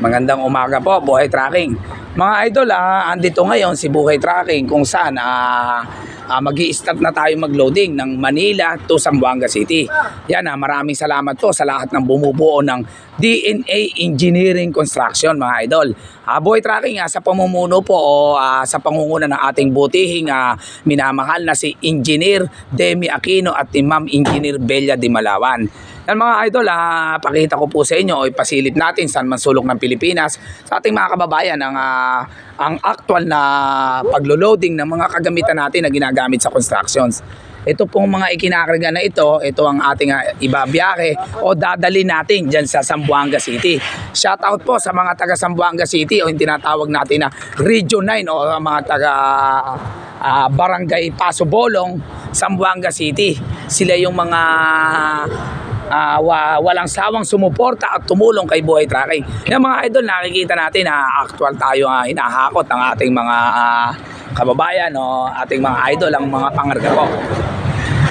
Magandang umaga po, Buhay Tracking. Mga idol, ah, andito ngayon si Buhay Tracking kung saan ah, ah, mag start na tayo mag-loading ng Manila to Zamboanga City. Yan, ah, maraming salamat po sa lahat ng bumubuo ng DNA Engineering Construction, mga idol. Ah, Buhay Tracking, ah, sa pamumuno po o ah, sa pangunguna ng ating butihing ah, minamahal na si Engineer Demi Aquino at ni Ma'am Engineer Bella Di Malawan. Yan mga idol, ah, pakita ko po sa inyo ipasilip natin saan man sulok ng Pilipinas sa ating mga kababayan ang, ah, ang actual na paglo-loading ng mga kagamitan natin na ginagamit sa constructions. Ito pong mga ikinakarga na ito, ito ang ating ah, ibabiyahe o dadali natin dyan sa Zamboanga City. Shoutout po sa mga taga Zamboanga City o yung tinatawag natin na Region 9 o mga taga ah, Barangay Paso Bolong, Zamboanga City. Sila yung mga ah, wa- walang sawang sumuporta at tumulong kay Buhay Tracking. Yung mga idol, nakikita natin na actual tayo nga hinahakot ang ating mga ah, kababayan o ating mga idol, ang mga pangarga po.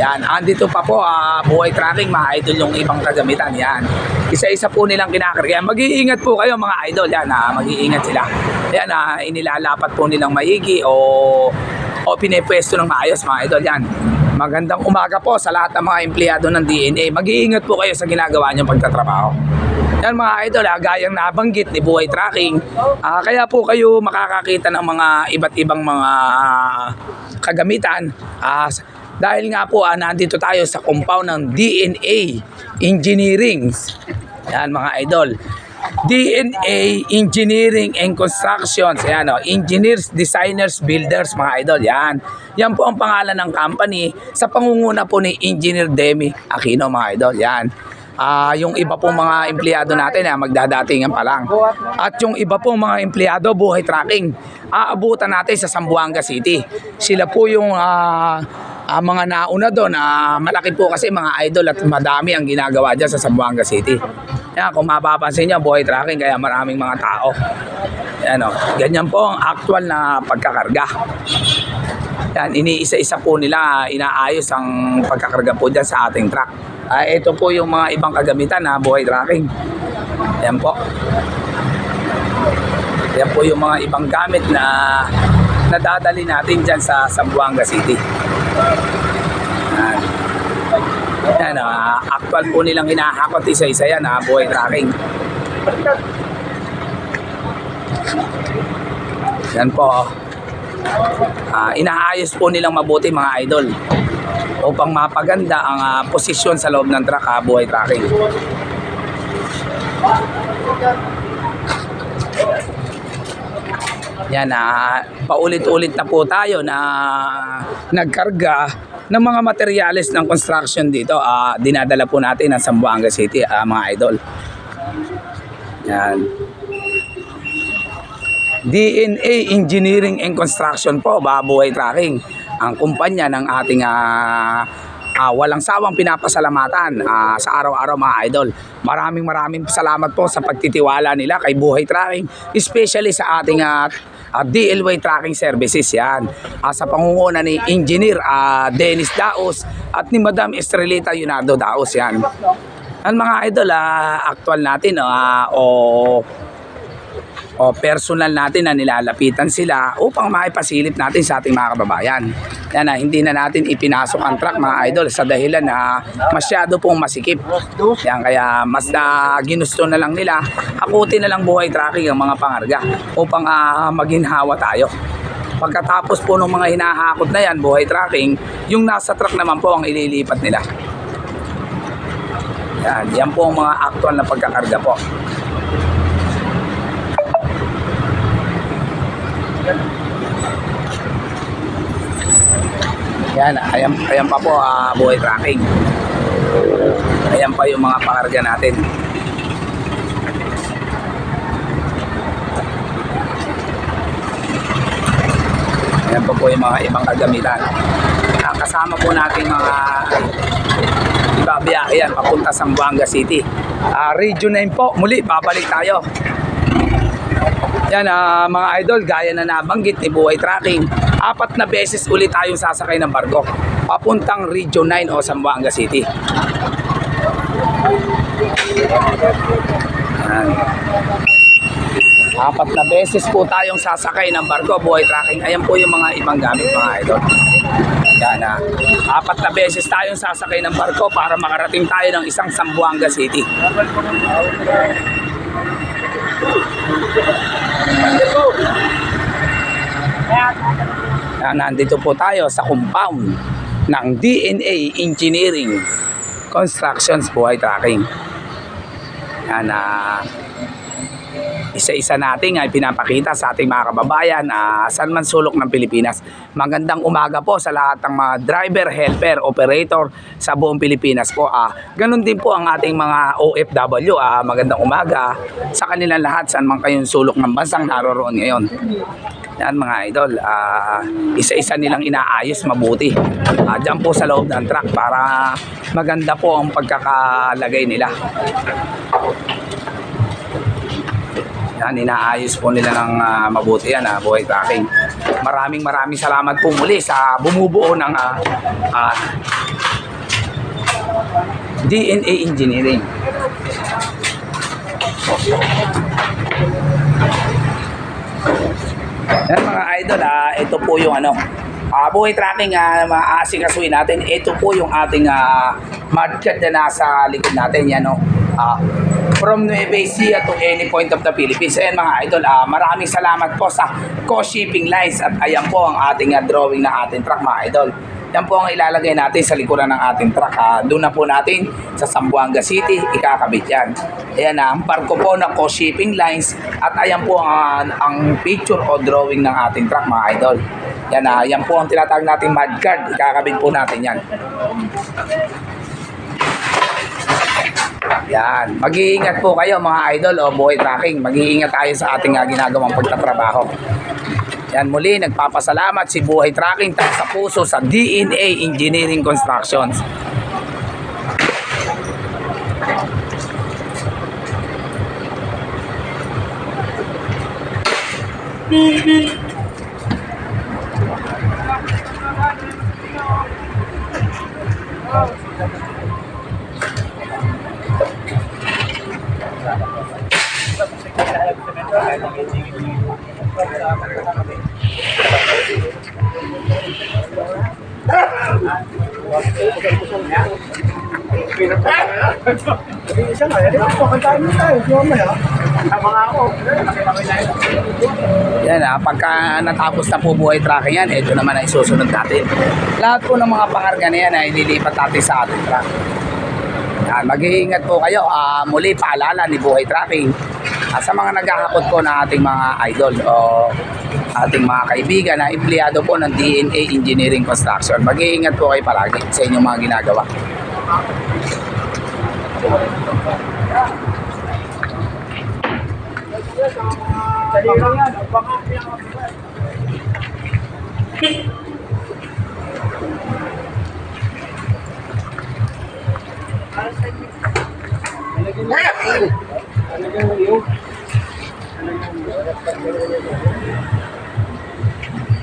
Yan, andito pa po, ah, Buhay Tracking, mga idol yung ibang kagamitan. Yan, isa-isa po nilang kinakarga. Mag-iingat po kayo mga idol, yan, ah, mag-iingat sila. Yan, ah, inilalapat po nilang maigi o, o pinepwesto ng maayos mga idol. Yan, Magandang umaga po sa lahat ng mga empleyado ng DNA. Mag-iingat po kayo sa ginagawa niyong pagtatrabaho. Yan mga idol, ah, gayang nabanggit ni Buhay Tracking. Ah, kaya po kayo makakakita ng mga iba't ibang mga kagamitan. Ah, dahil nga po ah, nandito tayo sa compound ng DNA Engineering. Yan mga idol. DNA Engineering and Constructions. Ayan o, Engineers, Designers, Builders, mga idol. Yan. Yan po ang pangalan ng company sa pangunguna po ni Engineer Demi Aquino, mga idol. Yan. Ah, yung iba pong mga empleyado natin, ah, magdadatingan pa lang. At yung iba pong mga empleyado, buhay tracking, aabutan natin sa Zamboanga City. Sila po yung ah, ah, mga nauna doon. ah, malaki po kasi mga idol at madami ang ginagawa dyan sa Zamboanga City. Yan, kung mapapansin nyo, buhay tracking, kaya maraming mga tao. Yan, o. ganyan po ang actual na pagkakarga. Yan, iniisa-isa po nila inaayos ang pagkakarga po dyan sa ating truck. Ah, ito po yung mga ibang kagamitan na buhay tracking. Yan po. Yan po yung mga ibang gamit na nadadali natin dyan sa Zamboanga City. Yan. Yan, ah, actual po nilang hinahakot isa-isa yan, ah, buhay tracking. Yan po. Ah, inaayos po nilang mabuti mga idol upang mapaganda ang ah, posisyon sa loob ng truck, ah, buhay tracking. Yan na paulit-ulit na po tayo na nagkarga ng mga materyales ng construction dito. Ah, dinadala po natin ng Zamboanga City, ah, mga idol. Yan. DNA Engineering and Construction po, Babuhay Tracking. Ang kumpanya ng ating ah, ah, walang sawang pinapasalamatan ah, sa araw-araw mga idol. Maraming maraming salamat po sa pagtitiwala nila kay Buhay Tracking, especially sa ating ah, ah, DLY Tracking Services yan. Ah, sa pangunguna ni Engineer ah, Dennis Daos at ni Madam Estrelita Yunardo Daos yan. Ang mga idol, ah, actual natin ah, o o personal natin na nilalapitan sila upang maipasilip natin sa ating mga kababayan. Yan na, hindi na natin ipinasok ang truck mga idol sa dahilan na masyado pong masikip. Yan, kaya mas na ginusto na lang nila, hakutin na lang buhay tracking ang mga pangarga upang ah, maginhawa tayo. Pagkatapos po ng mga hinahakot na yan, buhay tracking, yung nasa truck naman po ang ililipat nila. Yan, yan po ang mga actual na pagkakarga po. Yan, ayan, ayan pa po ah, buhay tracking. Ayan pa yung mga pakarga natin. Ayan pa po yung mga ibang kagamitan. Ah, kasama po natin mga ibabiyahe yan papunta sa Zamboanga City. Ah, Region 9 po, muli babalik tayo. Yan ah, mga idol, gaya na nabanggit ni Buhay Tracking, apat na beses ulit tayong sasakay ng barko papuntang Region 9 o Zamboanga City. Yan. Apat na beses po tayong sasakay ng barko, buhay tracking. Ayan po yung mga ibang gamit mga idol. Yan na. Apat na beses tayong sasakay ng barko para makarating tayo ng isang Zamboanga City. Yan, nandito po tayo sa compound ng DNA Engineering Constructions Buhay Tracking. Yan na isa-isa nating ay pinapakita sa ating mga kababayan uh, saan man sulok ng Pilipinas. Magandang umaga po sa lahat ng mga driver, helper, operator sa buong Pilipinas po. Ah, ganun din po ang ating mga OFW. Ah, magandang umaga sa kanilang lahat saan man kayong sulok ng bansang naroroon ngayon. Yan mga idol, ah, isa-isa nilang inaayos mabuti. Ah, dyan po sa loob ng truck para maganda po ang pagkakalagay nila. Yan, inaayos po nila ng ah, mabuti yan, ah, buhay tracking. Maraming maraming salamat po muli sa bumubuo ng ah, ah, DNA Engineering. Yan mga idol, ah, ito po yung ano, ah, buhay tracking ah, maasikasuin natin. Ito po yung ating ah, mudcat na nasa likod natin. Yan no. Ah, from Nueva Ecija to any point of the Philippines. Ayan mga idol, ah, maraming salamat po sa co-shipping lines at ayan po ang ating ah, drawing ng ating truck mga idol. Yan po ang ilalagay natin sa likuran ng ating truck. Ah, doon na po natin sa Zamboanga City, ikakabit yan. Ayan na, ang barko po ng co-shipping lines at ayan po ang, ang picture o drawing ng ating truck mga idol. Yan na, yan po ang tinatawag nating mud card. Ikakabit po natin yan. Yan. Mag-iingat po kayo mga idol o buhay tracking. Mag-iingat tayo sa ating uh, ginagawang pagtatrabaho. Yan muli, nagpapasalamat si Buhay Tracking tayo sa puso sa DNA Engineering Constructions. Yan ah, pagka natapos na po buhay tracking yan, ito naman ay susunod natin. Lahat po ng mga pangarga na yan ay ililipat natin sa ating truck. Yan, mag-iingat po kayo. Ah, muli, paalala ni Buhay Tracking. Ah, sa mga naghahakot po ng ating mga idol o ating mga kaibigan na empleyado po ng DNA Engineering Construction. Mag-iingat po kayo palagi sa inyong mga ginagawa.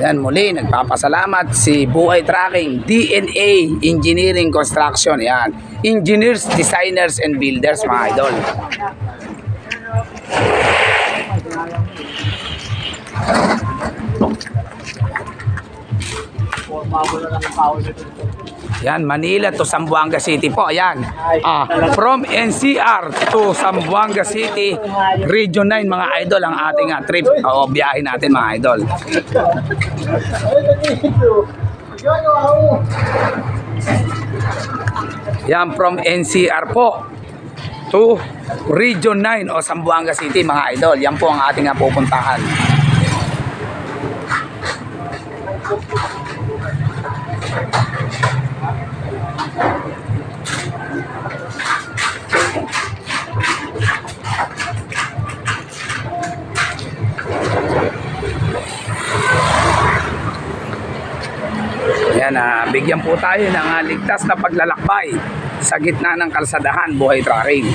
Yan muli, nagpapasalamat si Buhay Tracking, DNA Engineering Construction. Yan. Engineers, designers, and builders, mga idol. Yan, Manila to Zamboanga City po. Ayan. Ah, from NCR to Zamboanga City, Region 9 mga idol ang ating ah, trip o biyahe natin mga idol. Yan from NCR po to Region 9 o Zamboanga City mga idol. Yan po ang ating ah, pupuntahan. Yan, ah, bigyan po tayo ng ah, ligtas na paglalakbay sa gitna ng kalsadahan, buhay tracking.